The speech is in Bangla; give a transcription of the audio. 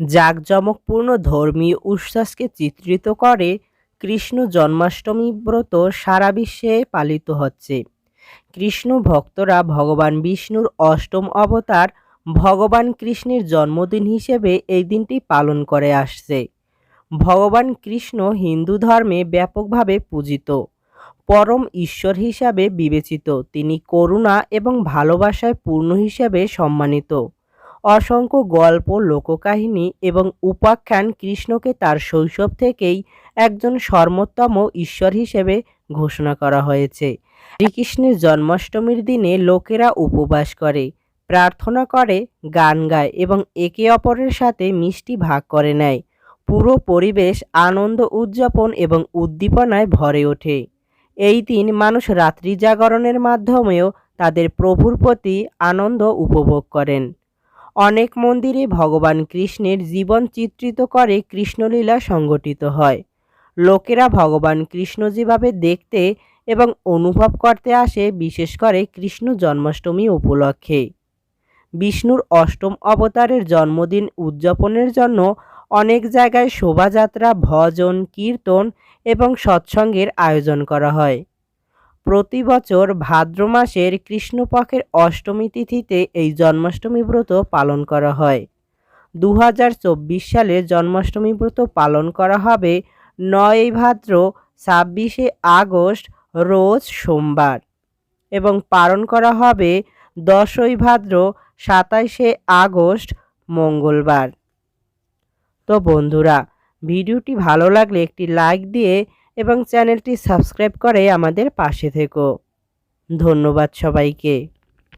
জাঁকজমকপূর্ণ ধর্মীয় উচ্ছ্বাসকে চিত্রিত করে কৃষ্ণ জন্মাষ্টমী ব্রত সারা বিশ্বে পালিত হচ্ছে। কৃষ্ণ ভক্তরা ভগবান বিষ্ণুর অষ্টম অবতার ভগবান কৃষ্ণের জন্মদিন হিসেবে এই দিনটি পালন করে আসছে। ভগবান কৃষ্ণ হিন্দু ধর্মে ব্যাপকভাবে পূজিত। পরম ঈশ্বর হিসাবে বিবেচিত। তিনি করুণা এবং ভালোবাসায় পূর্ণ হিসাবে সম্মানিত। অসংখ্য গল্প, লোককাহিনী এবং উপাখ্যান কৃষ্ণকে তার শৈশব থেকেই একজন সর্বোত্তম ঈশ্বর হিসেবে ঘোষণা করা হয়েছে। শ্রীকৃষ্ণের জন্মাষ্টমীর দিনে লোকেরা উপবাস করে, প্রার্থনা করে, গান গায় এবং একে অপরের সাথে মিষ্টি ভাগ করে নেয়। পুরো পরিবেশ আনন্দ উদযাপন এবং উদ্দীপনায় ভরে ওঠে। এই দিন মানুষ রাত্রি জাগরণের মাধ্যমেও তাদের প্রভুর প্রতি আনন্দ উপভোগ করেন। অনেক মন্দিরে ভগবান কৃষ্ণের জীবন চিত্রিত করে কৃষ্ণলীলা সংগঠিত হয়। লোকেরা ভগবান কৃষ্ণ যেভাবে দেখতে এবং অনুভব করতে আসে, বিশেষ করে কৃষ্ণ জন্মাষ্টমী উপলক্ষে। বিষ্ণুর অষ্টম অবতারের জন্মদিন উদযাপনের জন্য অনেক জায়গায় শোভাযাত্রা, ভজন, কীর্তন এবং সৎসঙ্গের আয়োজন করা হয়। প্রতি বছর ভাদ্র মাসের কৃষ্ণপক্ষের অষ্টমী তিথিতে এই জন্মাষ্টমী ব্রত পালন করা হয়। দু হাজার চব্বিশ সালে জন্মাষ্টমী ব্রত পালন করা হবে নয় ভাদ্র, ছাব্বিশে আগস্ট, রোজ সোমবার এবং পালন করা হবে দশই ভাদ্র, সাতাইশে আগস্ট, মঙ্গলবার। তো বন্ধুরা, ভিডিওটি ভালো লাগলে একটি লাইক দিয়ে এবং চ্যানেলটি সাবস্ক্রাইব করে আমাদের পাশে থেকো। ধন্যবাদ সবাইকে।